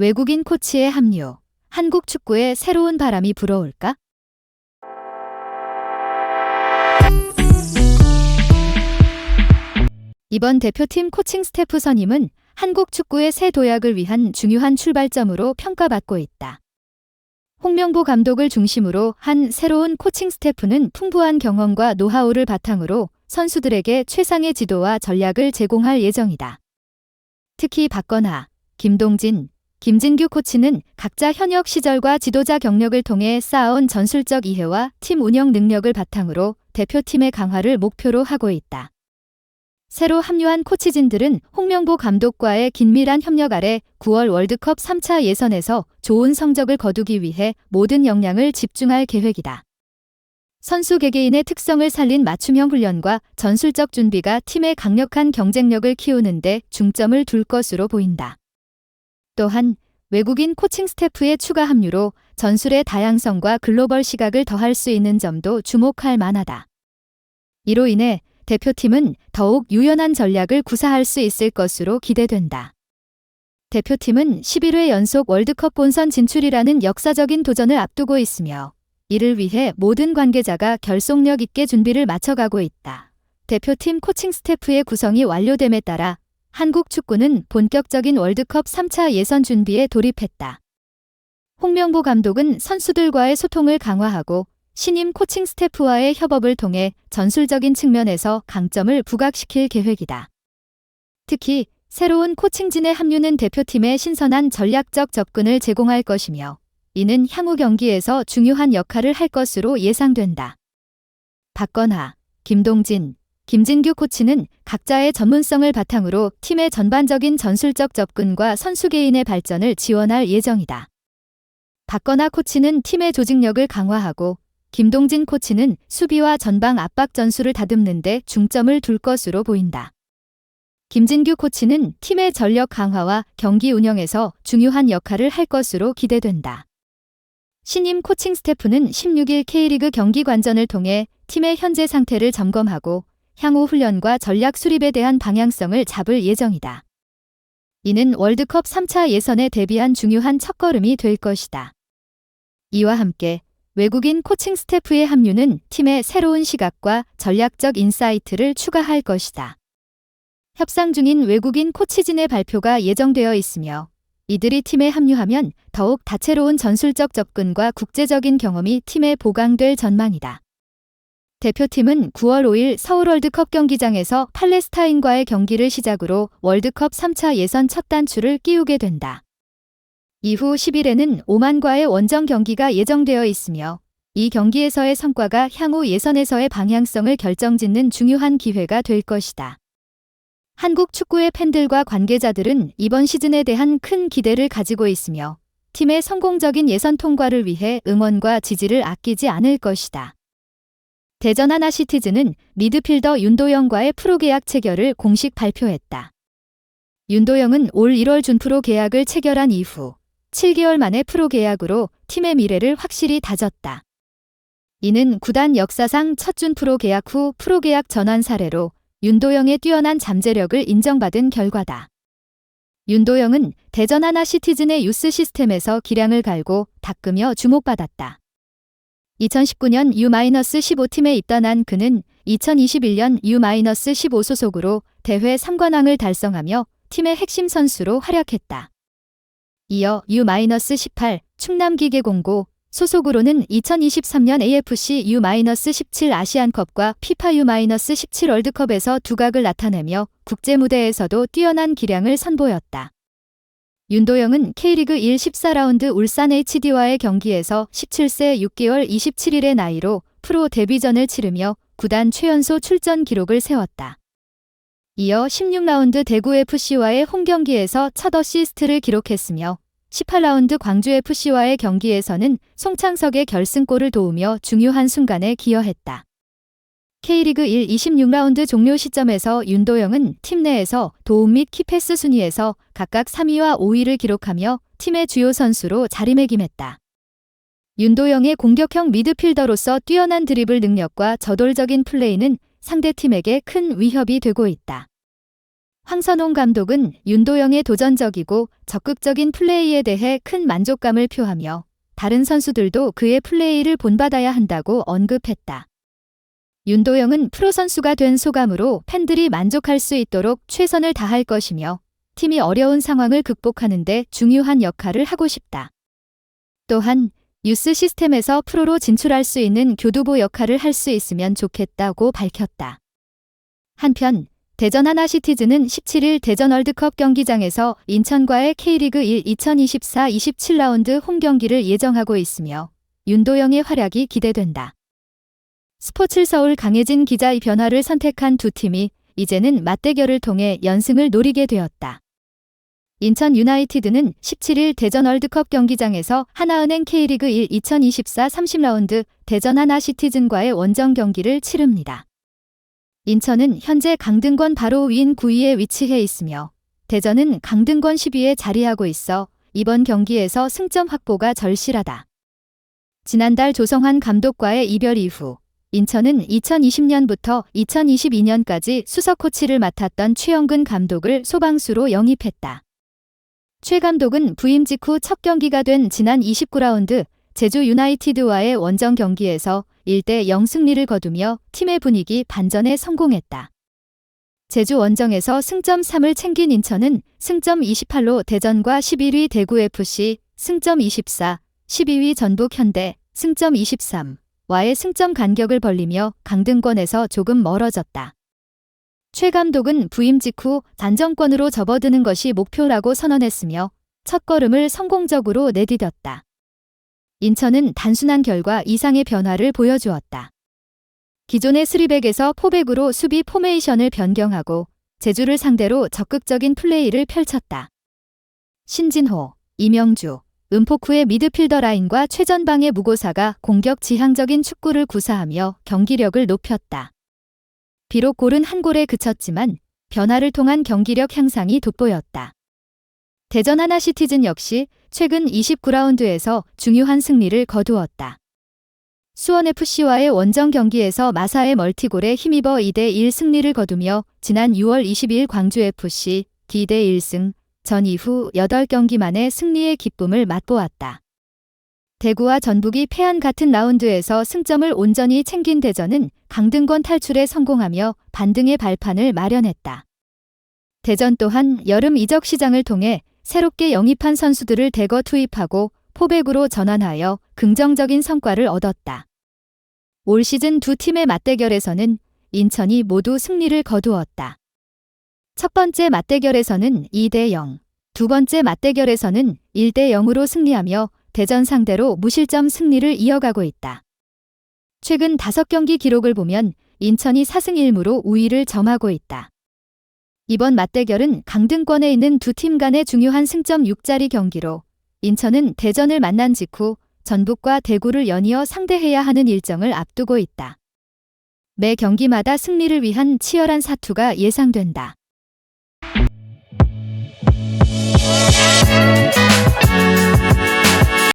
외국인 코치의 합류. 한국 축구에 새로운 바람이 불어올까? 이번 대표팀 코칭 스태프 선임은 한국 축구의 새 도약을 위한 중요한 출발점으로 평가받고 있다. 홍명보 감독을 중심으로 한 새로운 코칭 스태프는 풍부한 경험과 노하우를 바탕으로 선수들에게 최상의 지도와 전략을 제공할 예정이다. 특히 박건하, 김동진, 김진규 코치는 각자 현역 시절과 지도자 경력을 통해 쌓아온 전술적 이해와 팀 운영 능력을 바탕으로 대표팀의 강화를 목표로 하고 있다. 새로 합류한 코치진들은 홍명보 감독과의 긴밀한 협력 아래 9월 월드컵 3차 예선에서 좋은 성적을 거두기 위해 모든 역량을 집중할 계획이다. 선수 개개인의 특성을 살린 맞춤형 훈련과 전술적 준비가 팀의 강력한 경쟁력을 키우는데 중점을 둘 것으로 보인다. 또한 외국인 코칭 스태프의 추가 합류로 전술의 다양성과 글로벌 시각을 더할 수 있는 점도 주목할 만하다. 이로 인해 대표팀은 더욱 유연한 전략을 구사할 수 있을 것으로 기대된다. 대표팀은 11회 연속 월드컵 본선 진출이라는 역사적인 도전을 앞두고 있으며 이를 위해 모든 관계자가 결속력 있게 준비를 마쳐가고 있다. 대표팀 코칭 스태프의 구성이 완료됨에 따라 한국 축구는 본격적인 월드컵 3차 예선 준비에 돌입했다. 홍명보 감독은 선수들과의 소통을 강화하고 신임 코칭 스태프와의 협업을 통해 전술적인 측면에서 강점을 부각시킬 계획이다. 특히 새로운 코칭진의 합류는 대표팀에 신선한 전략적 접근을 제공할 것이며 이는 향후 경기에서 중요한 역할을 할 것으로 예상된다. 박건하, 김동진, 김진규 코치는 각자의 전문성을 바탕으로 팀의 전반적인 전술적 접근과 선수 개인의 발전을 지원할 예정이다. 박건하 코치는 팀의 조직력을 강화하고 김동진 코치는 수비와 전방 압박 전술을 다듬는데 중점을 둘 것으로 보인다. 김진규 코치는 팀의 전력 강화와 경기 운영에서 중요한 역할을 할 것으로 기대된다. 신임 코칭 스태프는 16일 K리그 경기 관전을 통해 팀의 현재 상태를 점검하고 향후 훈련과 전략 수립에 대한 방향성을 잡을 예정이다. 이는 월드컵 3차 예선에 대비한 중요한 첫걸음이 될 것이다. 이와 함께 외국인 코칭 스태프의 합류는 팀의 새로운 시각과 전략적 인사이트를 추가할 것이다. 협상 중인 외국인 코치진의 발표가 예정되어 있으며 이들이 팀에 합류하면 더욱 다채로운 전술적 접근과 국제적인 경험이 팀에 보강될 전망이다. 대표팀은 9월 5일 서울 월드컵 경기장에서 팔레스타인과의 경기를 시작으로 월드컵 3차 예선 첫 단추를 끼우게 된다. 이후 10일에는 오만과의 원정 경기가 예정되어 있으며 이 경기에서의 성과가 향후 예선에서의 방향성을 결정짓는 중요한 기회가 될 것이다. 한국 축구의 팬들과 관계자들은 이번 시즌에 대한 큰 기대를 가지고 있으며 팀의 성공적인 예선 통과를 위해 응원과 지지를 아끼지 않을 것이다. 대전 하나시티즈는 미드필더 윤도영과의 프로 계약 체결을 공식 발표했다. 윤도영은 올 1월 준프로 계약을 체결한 이후 7개월 만에 프로 계약으로 팀의 미래를 확실히 다졌다. 이는 구단 역사상 첫 준프로 계약 후 프로 계약 전환 사례로 윤도영의 뛰어난 잠재력을 인정받은 결과다. 윤도영은 대전 하나 시티즌의 유스 시스템에서 기량을 갈고 닦으며 주목받았다. 2019년 U-15팀에 입단한 그는 2021년 U-15 소속으로 대회 3관왕을 달성하며 팀의 핵심 선수로 활약했다. 이어 U-18 충남기계공고 소속으로는 2023년 AFC U-17 아시안컵과 피파 U-17 월드컵에서 두각을 나타내며 국제 무대에서도 뛰어난 기량을 선보였다. 윤도영은 K리그 1 14라운드 울산 HD와의 경기에서 17세 6개월 27일의 나이로 프로 데뷔전을 치르며 구단 최연소 출전 기록을 세웠다. 이어 16라운드 대구FC와의 홈경기에서 첫 어시스트를 기록했으며 18라운드 광주FC와의 경기에서는 송창석의 결승골을 도우며 중요한 순간에 기여했다. K리그 1 26라운드 종료 시점에서 윤도영은 팀 내에서 도움 및 키패스 순위에서 각각 3위와 5위를 기록하며 팀의 주요 선수로 자리매김했다. 윤도영의 공격형 미드필더로서 뛰어난 드리블 능력과 저돌적인 플레이는 상대팀에게 큰 위협이 되고 있다. 황선홍 감독은 윤도영의 도전적이고 적극적인 플레이에 대해 큰 만족감을 표하며 다른 선수들도 그의 플레이를 본받아야 한다고 언급했다. 윤도영은 프로 선수가 된 소감으로 팬들이 만족할 수 있도록 최선을 다할 것이며 팀이 어려운 상황을 극복하는데 중요한 역할을 하고 싶다. 또한 유스 시스템에서 프로로 진출할 수 있는 교두보 역할을 할 수 있으면 좋겠다고 밝혔다. 한편 대전 하나시티즈는 17일 대전 월드컵 경기장에서 인천과의 K리그 1 2024 27라운드 홈 경기를 예정하고 있으며 윤도영의 활약이 기대된다. 스포츠 서울 강혜진 기자의 변화를 선택한 두 팀이 이제는 맞대결을 통해 연승을 노리게 되었다. 인천 유나이티드는 17일 대전 월드컵 경기장에서 하나은행 K리그 1 2024 30라운드 대전 하나시티즌과의 원정 경기를 치릅니다. 인천은 현재 강등권 바로 위인 9위에 위치해 있으며 대전은 강등권 10위에 자리하고 있어 이번 경기에서 승점 확보가 절실하다. 지난달 조성환 감독과의 이별 이후 인천은 2020년부터 2022년까지 수석 코치를 맡았던 최영근 감독을 소방수로 영입했다. 최 감독은 부임 직후 첫 경기가 된 지난 29라운드 제주 유나이티드와의 원정 경기에서 1대 0 승리를 거두며 팀의 분위기 반전에 성공했다. 제주 원정에서 승점 3을 챙긴 인천은 승점 28로 대전과 11위 대구FC, 승점 24, 12위 전북 현대, 승점 23, 와의 승점 간격을 벌리며 강등권에서 조금 멀어졌다. 최 감독은 부임 직후 단정권으로 접어드는 것이 목표라고 선언했으며 첫걸음을 성공적으로 내디뎠다. 인천은 단순한 결과 이상의 변화를 보여주었다. 기존의 스리백에서 포백으로 수비 포메이션을 변경하고 제주를 상대로 적극적인 플레이를 펼쳤다. 신진호, 이명주, 은포쿠의 미드필더 라인과 최전방의 무고사가 공격 지향적인 축구를 구사하며 경기력을 높였다. 비록 골은 한 골에 그쳤지만 변화를 통한 경기력 향상이 돋보였다. 대전 하나시티즌 역시 최근 29라운드에서 중요한 승리를 거두었다. 수원FC와의 원정 경기에서 마사의 멀티골에 힘입어 2대1 승리를 거두며 지난 6월 22일 광주FC 기대 1승 전 이후 8경기 만에 승리의 기쁨을 맛보았다. 대구와 전북이 패한 같은 라운드에서 승점을 온전히 챙긴 대전은 강등권 탈출에 성공하며 반등의 발판을 마련했다. 대전 또한 여름 이적 시장을 통해 새롭게 영입한 선수들을 대거 투입하고 포백으로 전환하여 긍정적인 성과를 얻었다. 올 시즌 두 팀의 맞대결에서는 인천이 모두 승리를 거두었다. 첫 번째 맞대결에서는 2대 0, 두 번째 맞대결에서는 1대 0으로 승리하며 대전 상대로 무실점 승리를 이어가고 있다. 최근 5경기 기록을 보면 인천이 4승 1무로 우위를 점하고 있다. 이번 맞대결은 강등권에 있는 두 팀 간의 중요한 승점 6자리 경기로 인천은 대전을 만난 직후 전북과 대구를 연이어 상대해야 하는 일정을 앞두고 있다. 매 경기마다 승리를 위한 치열한 사투가 예상된다. Thank you.